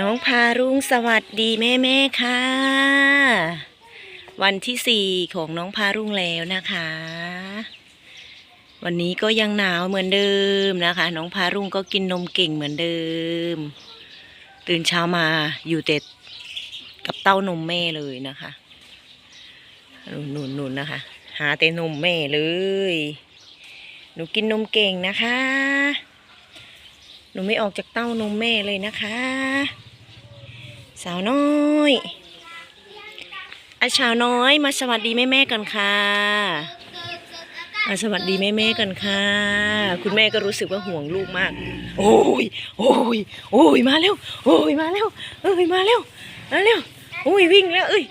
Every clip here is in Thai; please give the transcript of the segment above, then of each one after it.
น้องพารุ่งสวัสดีแม่แม่ค่ะ วันที่สี่ของน้องพารุ่งแล้วนะคะ วันนี้ก็ยังหนาวเหมือนเดิมนะคะ น้องพารุ่งก็กินนมเก่งเหมือนเดิม ตื่นเช้ามาอยู่แต่กับเต้านมแม่เลยนะคะนุ่นๆๆนะคะ หาแต่นมแม่เลย หนูกินนมเก่งนะคะ นูไม่ออกจากเต้านมแม่เลยนะคะ สาวน้อยอาสาวน้อยมาสวัสดีแม่แม่ๆกันค่ะมาสวัสดีแม่แม่ๆกันค่ะ คุณแม่ก็รู้สึกว่าห่วงลูกมาก โอ้ยโอ้ยโอ้ยมาแล้วโอ้ยมาแล้วเอ้ยมาแล้วมาแล้วโอ้ยวิ่งแล้วเอ้ย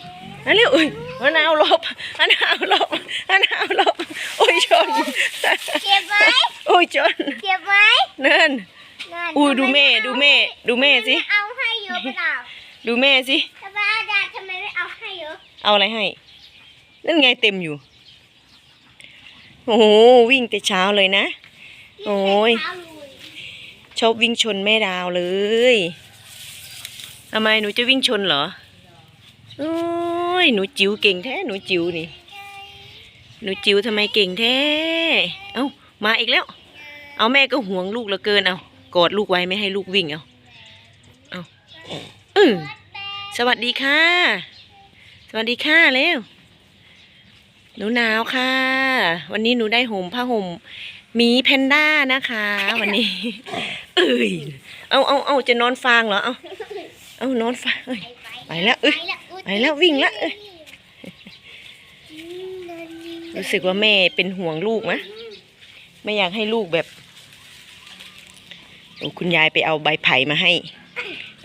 มาแล้วเอ้ยมะนาวหลบมะนาวหลบมะนาวหลบโอ้ยชนเก็บไว้โอ้ยชนเก็บไว้เนินนั่น อุ้ยดูแม่ดูแม่ ดูแม่สิทำไเอาให้เยอะเปล่าดูแม่สิทำไมอาจารย์ทำไมไม่เอาให้เยอะ เอาอะไรให้ นั่นไงเต็มอยู่ โอ้โหวิ่งแต่เช้าเลยนะ โอ้ยเอาลุยชอบวิ่งชนแม่ดาวเลยทำไมหนูจะวิ่งชนเหรอ โอ้ยหนูจิ๋วเก่งแท้หนูจิ๋วนี่ หนูจิ๋วทำไมเก่งแท้ เอ้ามาอีกแล้ว เอาแม่ก็ห่วงลูกเหลือเกินเอา กอดลูกไว้ไม่ให้ลูกวิ่งเอาเอาอือสวัสดีค่ะ สวัสดีค่ะเร็วหนูหนาวค่ะ วันนี้หนูได้ห่มผ้าห่มหมีแพนด้านะคะ วันนี้ เอ้ยเอาเอาเอาจะนอนฟางเหรอเอาเอานอนฟางเอ้ยไปแล้วเอ้ยไปแล้ววิ่งละเอ้ยรู้สึกว่าแม่เป็นห่วงลูกนะไม่อยากให้ลูกแบบ โอ้คุณยายไปเอาใบไผ่มาให้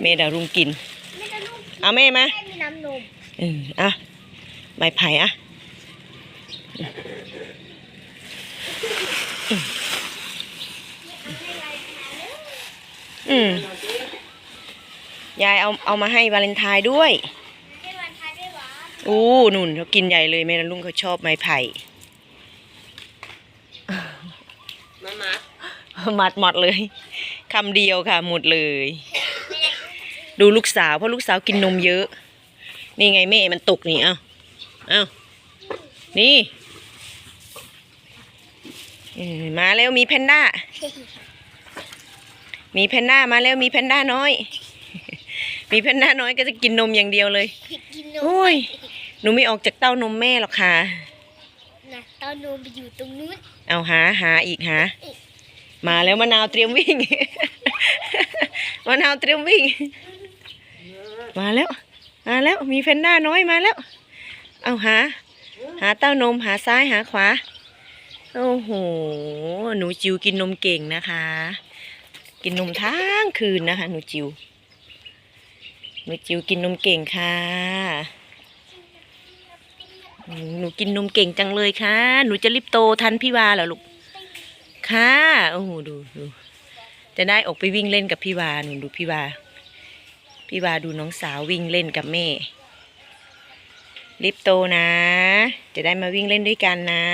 แม่ดารุงกิน เอาแม่มามีน้ำนมเอออะใบไผ่อะอืมยายเอาเอามาให้วาเลนไทน์ด้วยให้วันทายด้วยหรออู้นุ่นเขากินใหญ่เลยแม่ลุงเขาชอบไม้ไผ่มามามัดหมดเลย คำเดียวค่ะ หมดเลย ดูลูกสาวเพราะลูกสาวกินนมเยอะ นี่ไงแม่มันตกนี่เอ้าเอ้านี่เออมาแล้วมีแพนด้า มีแพนด้ามาแล้วมีแพนด้าน้อย มีแพนด้าน้อยก็จะกินนมอย่างเดียวเลยกินนมโอ้ยหนูไม่ออกจากเต้านมแม่หรอกค่ะนะเต้านมไปอยู่ตรงนู้น เอาหาหาอีกหา มาแล้วมะนาวเตรียมวิ่ง มะนาวเตรียมวิ่ง มาแล้ว มาแล้วมีแพนด้าน้อยมาแล้ว เอาหา หาเต้านมหาซ้ายหาขวา โอ้โห หนูจิวกินนมเก่งนะคะ กินนมทั้งคืนนะคะ หนูจิว หนูจิวกินนมเก่งค่ะ หนูกินนมเก่งจังเลยค่ะ หนูจะรีบโตทันพี่วาเหรอลูก ค่ะ โอ้โหดูดูจะได้ออกไปวิ่งเล่นกับพี่วาหนูดูพี่วา พี่วาดูน้องสาววิ่งเล่นกับแม่ รีบโตนะ จะได้มาวิ่งเล่นด้วยกันนะ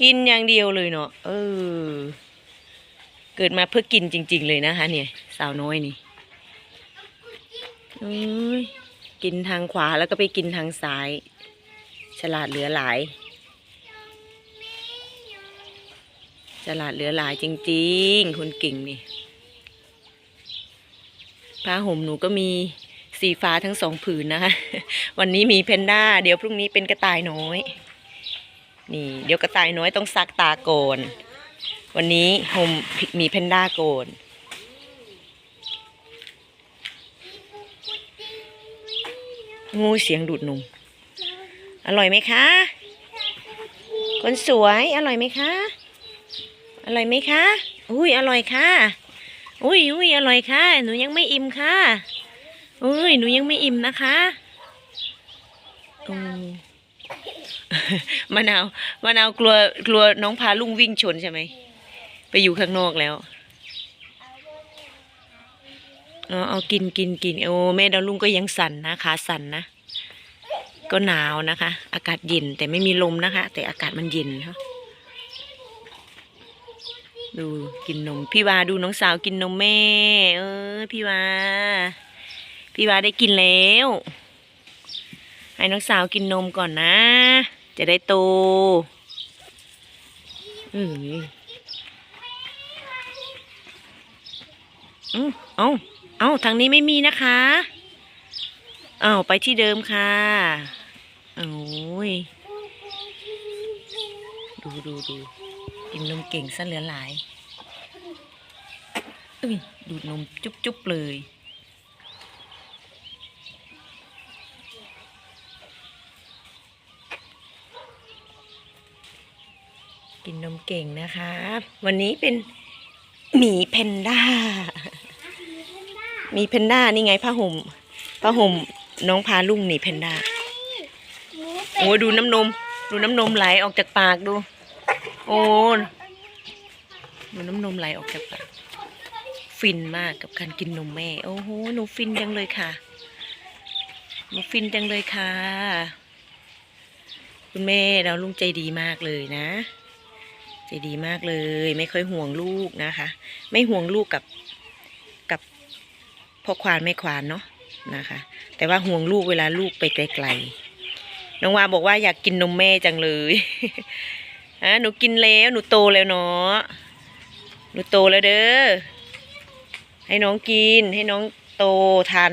กินอย่างเดียวเลยเนาะ เออ เกิดมาเพื่อกินจริง ๆ เลยนะคะเนี่ย สาวน้อยนี่อุ้ยกินทางขวาแล้วก็ไปกินทางซ้าย ฉลาดเหลือหลาย ฉลาดเหลือหลายจริง ๆคนเก่งนี่ผ้าห่มหนูก็มีสีฟ้าทั้งสองผืนนะคะ วันนี้มีเพนด้า เดี๋ยวพรุ่งนี้เป็นกระต่ายน้อย นี่ เดี๋ยวกระต่ายน้อยต้องซักตาโกน วันนี้ห่มมีเพนด้าโกนงูเสียงดูดนม อร่อยไหมคะ คนสวย อร่อยไหมคะ อร่อยไหมคะ อุ้ยอร่อยค่ะ อุ้ยอุ้ยอร่อยค่ะ หนูยังไม่อิ่มค่ะอุ้ยหนูยังไม่อิ่มนะคะอืมมะนาวมะนาวกลัวกลัวน้องพาลุงวิ่งชนใช่ไหม ไปอยู่ข้างนอกแล้วเอาเอากินกินกินโอ้แม่ดาวลุงก็ยังสั่นนะขาสั่นนะ ก็หนาวนะคะ อากาศเย็นแต่ไม่มีลมนะคะ แต่อากาศมันเย็นเนาะ ดูกินนม พี่วาดูน้องสาวกินนมแม่ เออ พี่วา พี่วาได้กินแล้ว ให้น้องสาวกินนมก่อนนะ จะได้โตอืออือเอาเอาทางนี้ไม่มีนะคะเอาไปที่เดิมค่ะโอ้ยดูดูดู กินนมเก่งซะเหลือหลายเอ้ยดูดนมจุ๊บจุ๊บเลยกินนมเก่งนะคะ วันนี้เป็นหมีแพนด้า มีแพนด้านี่ไงผ้าห่มผ้าห่มน้องพาลุงหนีแพนด้าโอ้ดูน้ำนม ดูน้ำนมไหลออกจากปากดู โอ้ดูน้ำนมไหลออกจากปากฟินมากกับการกินนมแม่ โอ้โห หนูฟินจังเลยค่ะ หนูฟินจังเลยค่ะ คุณแม่เราลุงใจดีมากเลยนะ ใจดีมากเลย ไม่ค่อยห่วงลูกนะคะ ไม่ห่วงลูกกับกับพ่อควานแม่ควานเนาะนะคะ แต่ว่าห่วงลูกเวลาลูกไปไกลๆ น้องวาบอกว่าอยากกินนมแม่จังเลย ฮะหนูกินแล้วหนูโตแล้วเนาะหนูโตแล้วเด้อให้น้องกินให้น้องโตทัน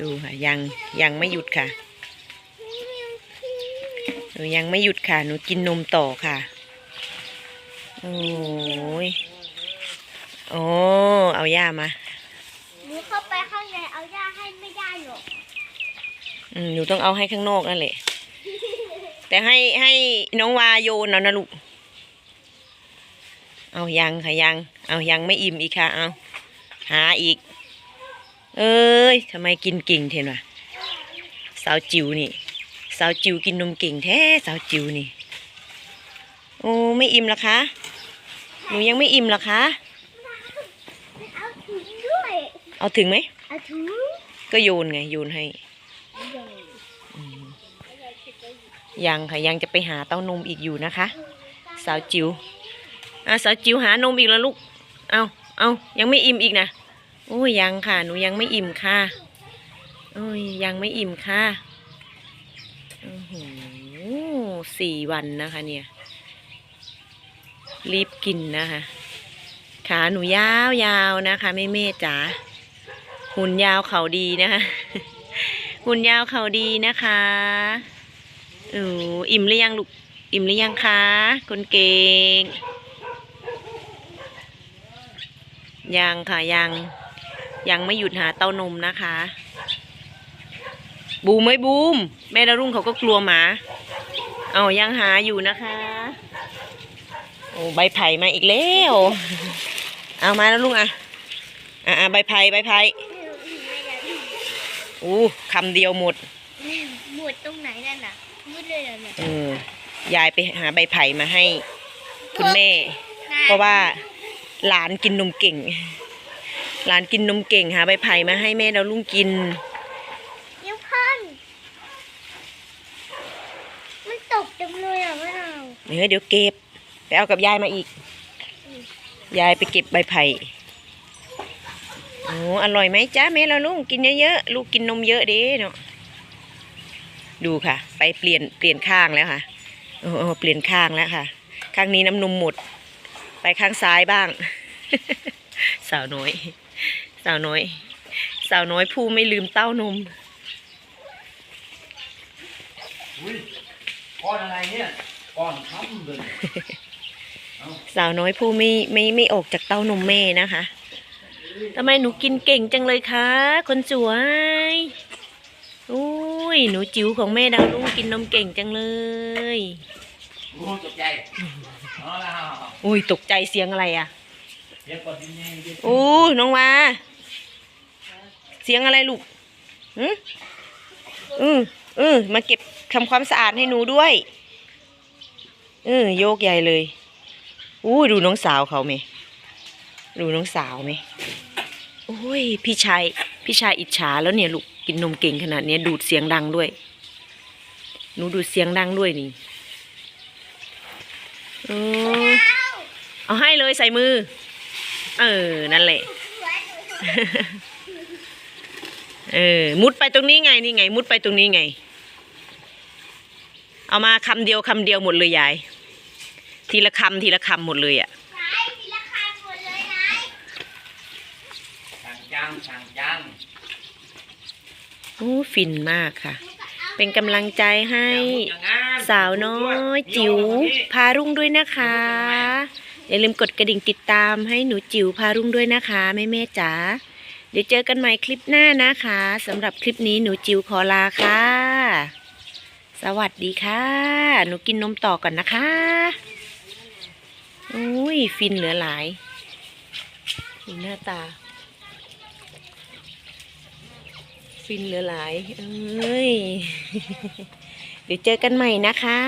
ดูค่ะยังยังไม่หยุดค่ะหนูยังไม่หยุดค่ะหนูกินนมต่อค่ะโอ้ยโอ้เอาย่ามาหนูเข้าไปข้างในเอาย่าให้ไม่ได้หรอกอืมหนูต้องเอาให้ข้างนอกนั่นแหละ แต่ให้ให้น้องวาโยนเอานะลูก เอายังค่ะยัง เอายังไม่อิ่มอีกค่ะ เอาหาอีก เอ้ยทำไมกินเก่งเทนวะสาวจิ๋วนี่ สาวจิ๋วกินนมเก่งแท้สาวจิ๋วนี่ โอ้ไม่อิ่มเหรอคะ หนูยังไม่อิ่มเหรอคะเอาถุงด้วย เอาถึงไหมเอาถุงก็โยนไงโยนให้อืม ยังค่ะยังจะไปหาเต้านมอีกอยู่นะคะ สาวจิ๋วอะสาวจิ๋วหานมอีกแล้วลูก เอาเอายังไม่อิ่มอีกนะโอ้ยยังค่ะ หนูยังไม่อิ่มค่ะโอ้ยยังไม่อิ่มค่ะโอ้โหสี่วันนะคะเนี่ย รีบกินนะคะ ขาหนูยาวยาวๆนะคะแม่เม่จ๋าหุ่นยาวเขาดีนะคะ หุ่นยาวเขาดีนะคะ เอออิ่มหรือยังลูก อิ่มหรือยังคะคนเก่ง ยังค่ะยัง ยังไม่หยุดหาเต้านมนะคะ บูมไหมบูม แม่ดารุ่งเขาก็กลัวหมา เอายังหาอยู่นะคะ โอ้ใบไผ่มาอีกแล้ว เอามาแล้วลุงอะ อะใบไผ่ใบไผ่อู้คำเดียวหมด หมดตรงไหนนั่นน่ะ เลยเหรอเนี่ยเออยายไปหาใบไผ่มาให้คุณแม่ เพราะว่าหลานกินนมเก่ง หลานกินนมเก่งหาใบไผ่มาให้แม่เราลุงกินเดี๋ยวพันมันตกจังเลยอะมะนาวเนื้อเดี๋ยวเก็บ ไปเอากับยายมาอีก ยายไปเก็บใบไผ่โอ้อร่อยไหมจ้าแม่เราลุงกินเยอะๆลูกกินนมเยอะเด้เนาะ ดูค่ะ ไปเปลี่ยนเปลี่ยนข้างแล้วค่ะโอ้โอ้เปลี่ยนข้างแล้วค่ะ ข้างนี้น้ำนมหมด ไปข้างซ้ายบ้าง สาวน้อย สาวน้อย สาวน้อยผู้ไม่ลืมเต้านมอุ้ยก้อนอะไรเนี่ยก้อนค้ำเลยสาวน้อยผู้ไม่ไม่ไม่ออกจากเต้านมแม่นะคะทำไมหนูกินเก่งจังเลยคะ คนสวยอุ้ ยหนูจิ๋วของแม่ดาวลูกกินนมเก่งจังเลยโอ้ตกใจเอาละอุ้ยตกใจเสียงอะไรอะเดี๋ยวก่อนนิดนึงเดี๋ยวโอ้น้องวาเสียงอะไรลูกอืมอืมอืมมาเก็บทำความสะอาดให้หนูด้วยเออโยกใหญ่เลยอู้ดูน้องสาวเขาไหมดูน้องสาวไหมโอ้ยพี่ชาย พี่ชายอิจฉาแล้วเนี่ยลูกกินนมเก่งขนาดนี้ดูดเสียงดังด้วย หนูดูดเสียงดังด้วยนี่โอ้เอาให้เลยใส่มือ เออ นั่นแหละ เออ มุดไปตรงนี้ไงนี่ไง มุดไปตรงนี้ไง เอามาคำเดียวคำเดียวหมดเลยยาย ทีละคำทีละคำหมดเลยอะ่ะ นายทีละคันหมดเลยนาย สั่งจังสั่งจังโอ้ฟินมากค่ะหนูก็เอาเป็นกำลังใจให้อย่างนั้นสาวน้อยจิ๋วพารุ่งด้วยนะคะ อย่าลืมกดกระดิ่งติดตามให้หนูจิ๋วพารุ่งด้วยนะคะแม่แม่ๆจ๋าเดี๋ยวเจอกันใหม่คลิปหน้านะคะสำหรับคลิปนี้หนูจิ๋วขอลาค่ะ สวัสดีค่ะ หนูกินนมต่อก่อนนะคะอุ้ยฟินเหลือหลายดูหน้าตา ฟินเหลือหลาย เอ้ย เดี๋ยวเจอกันใหม่นะคะ